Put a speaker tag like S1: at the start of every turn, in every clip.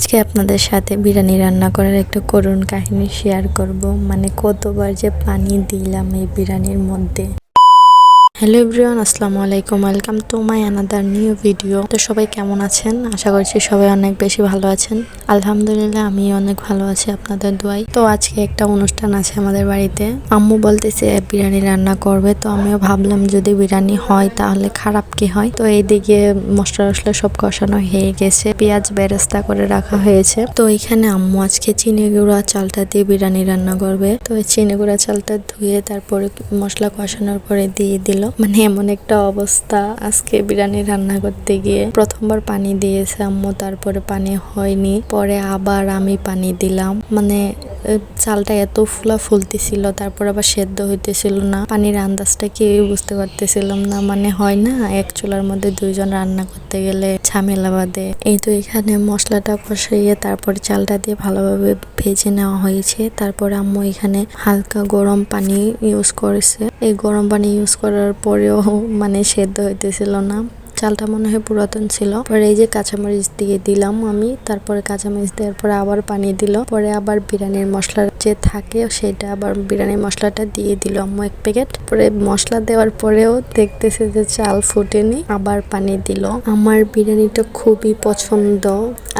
S1: আজকে আপনাদের সাথে বিরিয়ানি রান্না করার একটা করুণ কাহিনী শেয়ার করব। মানে কতবার যে পানি দিলাম এই বিরিয়ানির মধ্যে। হ্যালো এভরিওয়ান, আসসালামু আলাইকুম। Welcome to my another new video. তো সবাই কেমন আছেন? আশা করছি সবাই অনেক বেশি ভালো আছেন। আলহামদুলিল্লাহ, আমি অনেক ভালো আছি আপনাদের দোয়াই তো আজকে একটা অনুষ্ঠান আছে আমাদের বাড়িতে। আম্মু বলতেছে, বিরিয়ানি রান্না করবে। তো আমিও ভাবলাম, যদি বিরিয়ানি হয়, তাহলে খারাপ কি হয়? তো এইদিকে মশলা টসলা সব কষানো হয়ে গেছে। পেঁয়াজ বেরেস্তা করে রাখা হয়েছে। তো এখানে আম্মু আজকে চিনি গুঁড়া, চালটা দিয়ে বিরিয়ানি রান্না করবে। তো চিনি গুঁড়া, চালটা ধুয়ে তারপরে মশলা কষানোর পরে দিয়ে দিল। মানে এমন একটা অবস্থা। আজকে বিরিয়ানি রান্না করতে গিয়ে প্রথমবার পানি দিয়েছে আম্মু, তারপরে পানি হয়নি। পরে আবার আমি পানি দিলাম। মানে চালটা এত ফুলা ফুলতেছিল, তারপর আবার সেদ্ধ হইতেছিল না। পানির আন্দাজটা কেউই বুঝতে পারতেছিলাম না মানে হয় না, এক চুলার মধ্যে দুইজন রান্না করতে গেলে ঝামেলা বাদে এই তো এখানে মশলাটা কষাইয়ে তারপর চালটা দিয়ে ভালোভাবে ভেজে নেওয়া হয়েছে। তারপর আম্মু এখানে হালকা গরম পানি ইউজ করেছে। এই গরম পানি ইউজ করার পরেও মানে সেদ্ধ হইতেছিল না। চালটা মনে হয় পুরাতন ছিল। পরে এই যে কাঁচামরিচ দিয়ে দিলাম আমি, তারপরে কাঁচামরিচ দেওয়ার পরে আবার পানি দিল। পরে আবার বিরিয়ানির মশলা যে থাকে সেটা আবার বিরিয়ানির মশলাটা দিয়ে দিল এক প্যাকেট। পরে মশলা দেওয়ার পরেও দেখতেছে যে চাল ফুটেনি, আবার পানি দিল। আমার বিরিয়ানিটা খুবই পছন্দ।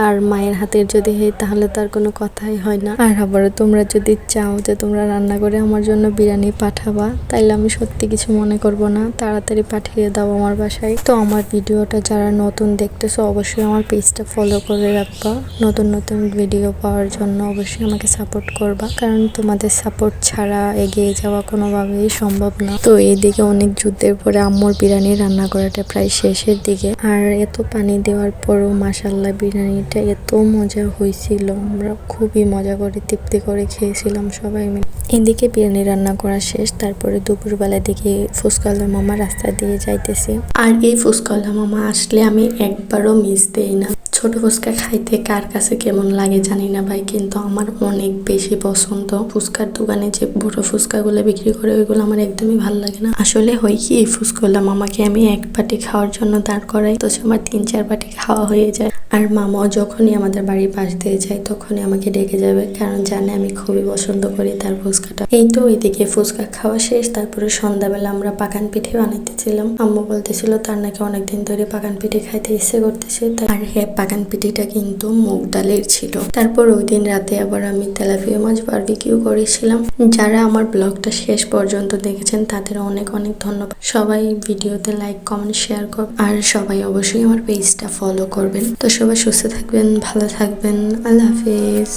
S1: আর মায়ের হাতের যদি হয় তাহলে তার কোনো কথাই হয় না। আর আবার তোমরা যদি চাও যে তোমরা রান্না করে আমার জন্য বিরিয়ানি পাঠাবা, তাইলে আমি সত্যি কিছু মনে করব না। তাড়াতাড়ি পাঠিয়ে দাও আমার বাসায়। তো আমার ভিডিওটা যারা নতুন দেখতেছো, অবশ্যই আমার পেজটা ফলো করে রাখবা। নতুন নতুন ভিডিও পাওয়ার জন্য অবশ্যই আমাকে সাপোর্ট করবা। কারণ তোমাদের সাপোর্ট ছাড়া এগিয়ে যাওয়া কোনোভাবেই সম্ভব না। তো এইদিকে অনেক যুদ্ধের পরে আম্মুর বিরিয়ানি রান্না করাটা প্রায় শেষের দিকে। আর এত পানি দেওয়ার পরও মাসাল্লাহ বিরিয়ানিটা এত মজা হয়েছিল। আমরা খুবই মজা করে, তৃপ্তি করে খেয়েছিলাম সবাই মিলে। এদিকে বিরিয়ানি রান্না করা শেষ। তারপরে দুপুরবেলা দিকে ফুসকালা মামা রাস্তা দিয়ে যাইতেছে। আর এই ফুসকালা মামা আসলে আমি একবারও মিস দেই না। ছোট ফুচকা খাইতে কার কাছে কেমন লাগে জানি না ভাই, কিন্তু আমার অনেক বেশি পছন্দ। ফুচকার দোকানে যে বড় ফুচকাগুলো বিক্রি করে, ওইগুলো আমার একদমই ভালো লাগে না। আসলে হয় কি, এই ফুচকাগুলো মামাকে আমি এক পাটি খাওয়ার জন্য দাঁড় করাই, তো আমার তিন চার পাটি খাওয়া হয়ে যায়। আর মামাও যখনই আমাদের বাড়ির পাশ দিয়ে যায়, তখনই আমাকে ডেকে যাবে, কারণ জানে আমি খুবই পছন্দ করি তার ফুচকাটা। এই তো ওইদিকে ফুচকা খাওয়া শেষ, তারপরে সন্ধ্যাবেলা আমরা পাকান পিঠে বানাইতেছিলাম। আম্মু বলতেছিল, তার নাকি অনেকদিন ধরে পাকান পিঠে খাইতে ইচ্ছে করতেছে আর হ্যাঁ পাকান পিটিটা কিন্তু মুগ ডালের ছিল। তারপর ওই দিন রাতে আবার আমি তেলাপিয়া মাছ বার্বিকিউ করেছিলাম। যারা আমার ব্লগটা শেষ পর্যন্ত দেখেছেন, তাদের অনেক অনেক ধন্যবাদ। সবাই ভিডিওতে লাইক কমেন্ট শেয়ার কর, আর সবাই অবশ্যই আমার পেজটা ফলো করবেন। তো সবাই সুস্থ থাকবেন, ভালো থাকবেন। আল্লাহ হাফিজ।